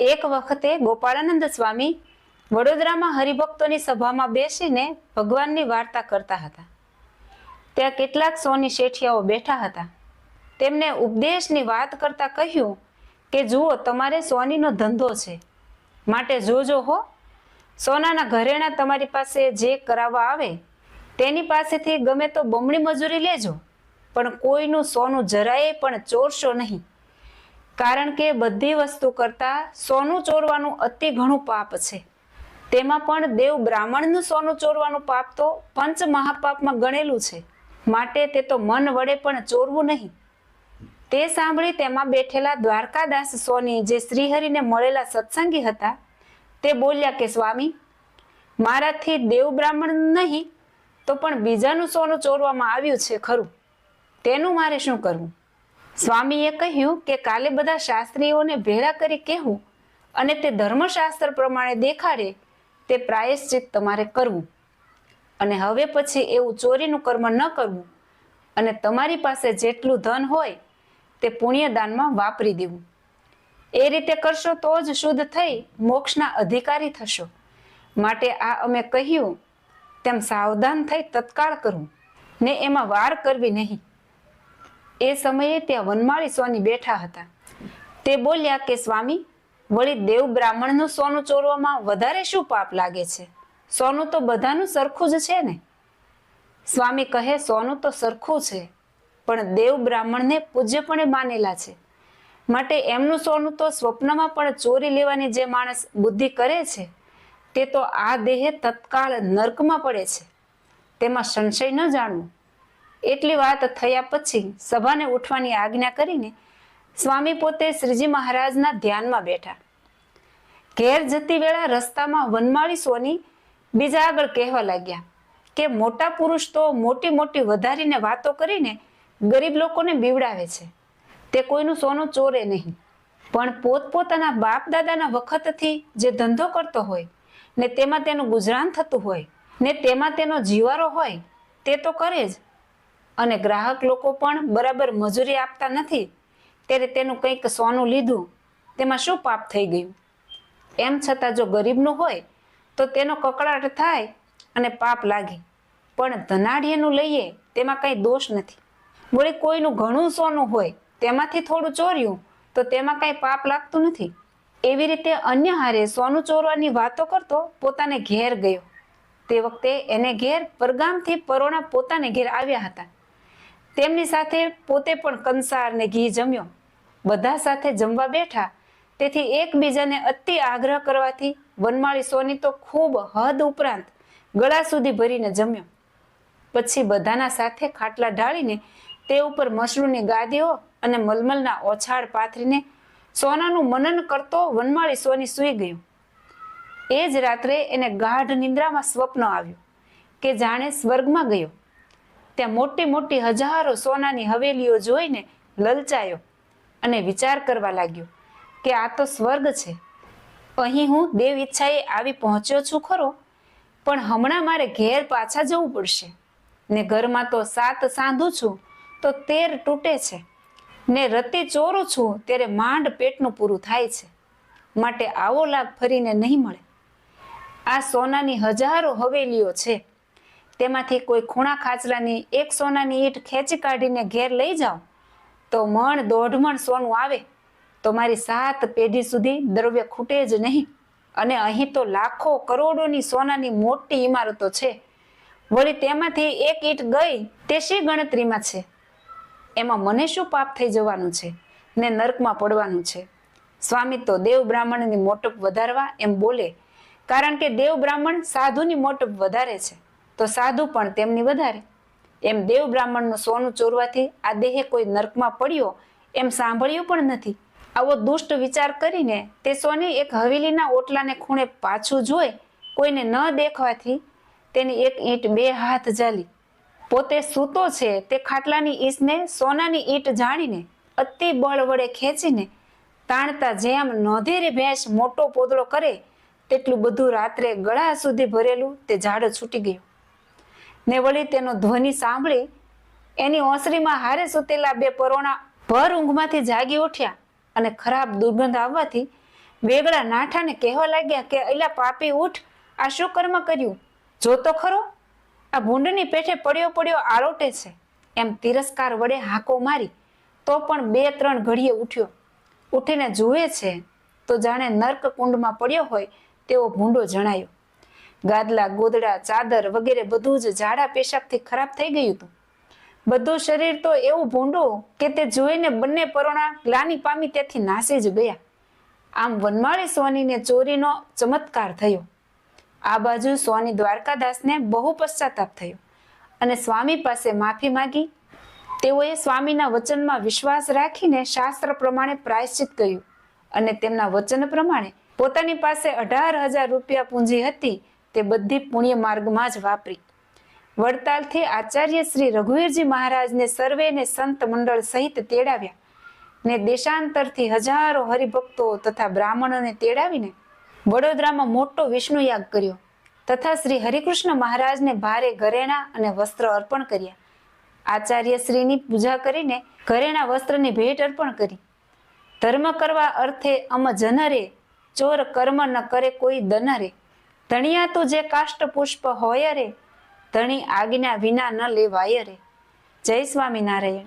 એક વખતે ગોપાળાનંદ સ્વામી વડોદરામાં હરિભક્તોની સભામાં બેસીને ભગવાનની વાર્તા કરતા હતા. ત્યાં કેટલાક સોની શેઠિયાઓ બેઠા હતા. તેમને ઉપદેશની વાત કરતા કહ્યું કે, જુઓ, તમારે સોનીનો ધંધો છે. માટે જોજો હો. સોનાના ઘરેણા તમારી પાસે જે કરાવવા આવે, તેની પાસેથી ગમે તો બમણી મજૂરી લેજો. પણ કોઈનું સોનું જરાય પણ ચોરશો નહીં. કારણ કે બધી વસ્તુ કરતાં સોનું ચોરવાનું અતિ ઘણું પાપ છે. તેમાં પણ દેવ બ્રાહ્મણનું સોનું ચોરવાનું પાપ તો પંચ મહાપાપમાં ગણેલું છે. માટે તે તો મન વડે પણ ચોરવું નહીં. તે સાંભળી તેમાં બેઠેલા દ્વારકાદાસ સોની જે શ્રીહરિને મળેલા સત્સંગી હતા, તે બોલ્યા કે, સ્વામી, મારાથી દેવ બ્રાહ્મણ નહીં, તો પણ બીજાનું સોનું ચોરવામાં આવ્યું છે ખરું. તેનું મારે શું કરવું? સ્વામીએ કહ્યું કે કાલે બધા શાસ્ત્રીઓને ભેળા કરી કહેવું અને તે ધર્મશાસ્ત્ર પ્રમાણે દેખાડે, તે પ્રાયશ્ચિત તમારે કરવું. અને હવે પછી એવું ચોરીનું કર્મ ન કરવું અને તમારી પાસે જેટલું ધન હોય, તે પુણ્યદાનમાં વાપરી દેવું. એ રીતે કરશો તો જ શુદ્ધ થઈ મોક્ષના અધિકારી થશો. માટે આ અમે કહ્યું, તેમ સાવધાન થઈ તત્કાળ કરવું ને એમાં વાર કરવી નહીં. એ સમયે ત્યાં વનમાળી સોની બેઠા હતા. તે બોલ્યા કે, સ્વામી, વળી દેવ બ્રાહ્મણનું સોનું ચોરવામાં વધારે શું પાપ લાગે છે? સોનું તો બધાનું સરખું જ છે ને? સ્વામી કહે, સોનું તો સરખું છે, પણ દેવ બ્રાહ્મણને પૂજ્યપણે માનેલા છે. માટે એમનું સોનું તો સ્વપ્નમાં પણ ચોરી લેવાની જે માણસ બુદ્ધિ કરે છે, તે તો આ દેહે તત્કાળ નર્કમાં પડે છે. તેમાં સંશય ન જાણવું. એટલી વાત થયા પછી સભાને ઉઠવાની આજ્ઞા કરીને સ્વામી પોતે શ્રીજી મહારાજના ધ્યાનમાં બેઠા. ઘેર જતી વેળા રસ્તામાં વનમાળી સોની બીજા આગળ કહેવા લાગ્યા કે મોટા પુરુષ તો મોટી મોટી વધારીને વાતો કરીને ગરીબ લોકોને બીવડાવે છે. તે કોઈનું સોનું ચોરે નહીં. પણ પોતપોતાના બાપ દાદાના વખતથી જે ધંધો કરતો હોય ને તેમાં તેનું ગુજરાન થતું હોય ને તેમાં તેનો જીવારો હોય તે તો કરે જ. અને ગ્રાહક લોકો પણ બરાબર મજૂરી આપતા નથી, ત્યારે તેનું કંઈક સોનું લીધું, તેમાં શું પાપ થઈ ગયું? એમ છતાં જો ગરીબનું હોય, તો તેનો કકડાટ થાય અને પાપ લાગે. પણ ધનાઢ્યનું લઈએ, તેમાં કંઈ દોષ નથી. વળી કોઈનું ઘણું સોનું હોય, તેમાંથી થોડું ચોર્યું, તો તેમાં કાંઈ પાપ લાગતું નથી. એવી રીતે અન્ય હારે સોનું ચોરવાની વાતો કરતો પોતાને ઘેર ગયો. તે વખતે એને ઘેર પરગામથી પરોણા પોતાને ઘેર આવ્યા હતા. તેમની સાથે પોતે પણ કંસાર ને ઘી જમ્યો. બધા સાથે જમવા બેઠા. તેથી એકબીજાને અતિ આગ્રહ કરવાથી વનમાળી સોની તો ખૂબ હદ ઉપરાંત ગળા સુધી ભરીને જમ્યો. પછી બધાના સાથે ખાટલા ઢાળીને તે ઉપર મશરૂની ગાદીઓ અને મલમલના ઓછાળ પાથરીને સોનાનું મનન કરતો વનમાળી સોની સૂઈ ગયો. એ જ રાત્રે એને ગાઢ નિંદ્રામાં સ્વપ્ન આવ્યું કે જાણે સ્વર્ગમાં ગયો. ત્યાં મોટી મોટી હજારો સોનાની હવેલીઓ જોઈને લલચાયો અને વિચાર કરવા લાગ્યો કે આ તો સ્વર્ગ છે. અહીં હું દેવ ઈચ્છાએ આવી પહોંચ્યો છું ખરો, પણ હમણાં મારે ઘેર પાછા જવું પડશે. ને ઘરમાં તો સાત સાંધું છું, તો તેર તૂટે છે. ને રતી ચોરું છું, ત્યારે માંડ પેટનું પૂરું થાય છે. માટે આવો લાભ ફરીને નહીં મળે. આ સોનાની હજારો હવેલીઓ છે. તેમાંથી કોઈ ખૂણા ખાચરાની એક સોનાની ઈંટ ખેંચી કાઢીને ઘેર લઈ જાઓ, તો મણ દોઢ મણ સોનું આવે. તો મારી સાત પેઢી સુધી દ્રવ્ય ખૂટે જ નહીં. અને અહીં તો લાખો કરોડોની સોનાની મોટી ઇમારતો છે. વળી તેમાંથી એક ઈંટ ગઈ તે શી ગણતરીમાં છે? એમાં મને શું પાપ થઈ જવાનું છે ને નર્કમાં પડવાનું છે? સ્વામી તો દેવ બ્રાહ્મણની મોટપ વધારવા એમ બોલે, કારણ કે દેવ બ્રાહ્મણ સાધુની મોટપ વધારે છે. તો સાધુ પણ તેમની વધારે. એમ દેવ બ્રાહ્મણનું સોનું ચોરવાથી આ દેહે કોઈ નર્કમાં પડ્યો એમ સાંભળ્યું પણ નથી. આવો દુષ્ટ વિચાર કરીને તે સોની એક હવેલીના ઓટલાને ખૂણે પાછું જોઈ કોઈને ન દેખવાથી તેની એક ઈંટ બે હાથ જાલી. પોતે સૂતો છે તે ખાટલાની ઈસને સોનાની ઈંટ જાણીને અતિ બળ વડે ખેંચીને તાણતા જેમ નોંધેરી ભેંસ મોટો પોદળો કરે તેટલું બધું રાત્રે ગળા સુધી ભરેલું તે ઝાડ છૂટી ગયું. ને વળી તેનો ધ્વનિ સાંભળી એની ઓસરીમાં હારે સૂતેલા બે પરોણા ભર ઊંઘમાંથી જાગી ઉઠ્યા અને ખરાબ દુર્ગંધ આવવાથી વેગળા નાઠાને કહેવા લાગ્યા કે અલા પાપી, ઉઠ. આ શું કર્મ કર્યું? જો તો ખરો? આ ભૂંડની પેઠે પડ્યો પડ્યો આરોટે છે. એમ તિરસ્કાર વડે હાંકો મારી તો પણ બે ત્રણ ઘડીએ ઉઠ્યો. ઉઠીને જુએ છે તો જાણે નર્ક કુંડમાં પડ્યો હોય તેવો ભૂંડો જણાયો. ગાદલા, ગોદડા, ચાદર વગેરે બધું જ ઝાડા પેશાબથી ખરાબ થઈ ગયું હતું. બધું શરીર તો એવું ભૂંડું કે તે જોઈને બંને પરોણા ગ્લાની પામી ત્યાંથી નાસી જ ગયા. આમ વનમાળી સોનીને ચોરીનો ચમત્કાર થયો. આ બાજુ સોની દ્વારકાદાસને બહુ પશ્ચાતાપ થયો અને સ્વામી પાસે માફી માંગી. તેઓએ સ્વામીના વચનમાં વિશ્વાસ રાખીને શાસ્ત્ર પ્રમાણે પ્રાયશ્ચિત કર્યું અને તેમના વચન પ્રમાણે પોતાની પાસે અઢાર હજાર રૂપિયા પૂંજી હતી તે બધી પુણ્ય માર્ગમાં જ વાપરી. વડતાલથી આચાર્ય શ્રી રઘુવીરજી મહારાજને સર્વેને સંત મંડળ સહિત તેડાવ્યા ને દેશાંતરથી હજારો હરિભક્તો તથા બ્રાહ્મણોને તેડાવીને વડોદરામાં મોટો વિષ્ણુ યાગ કર્યો તથા શ્રી હરિકૃષ્ણ મહારાજને ભારે ઘરેણા અને વસ્ત્ર અર્પણ કર્યા. આચાર્ય શ્રીની પૂજા કરીને ઘરેણા વસ્ત્રની ભેટ અર્પણ કરી. ધર્મ કરવા અર્થે અમ જનરે, ચોર કર્મ ન કરે કોઈ દનરે ધણિયા તું જે કાષ્ટ પુષ્પ હોય રે ધણી આજ્ઞા વિના ન લેવાય રે જય સ્વામિનારાયણ.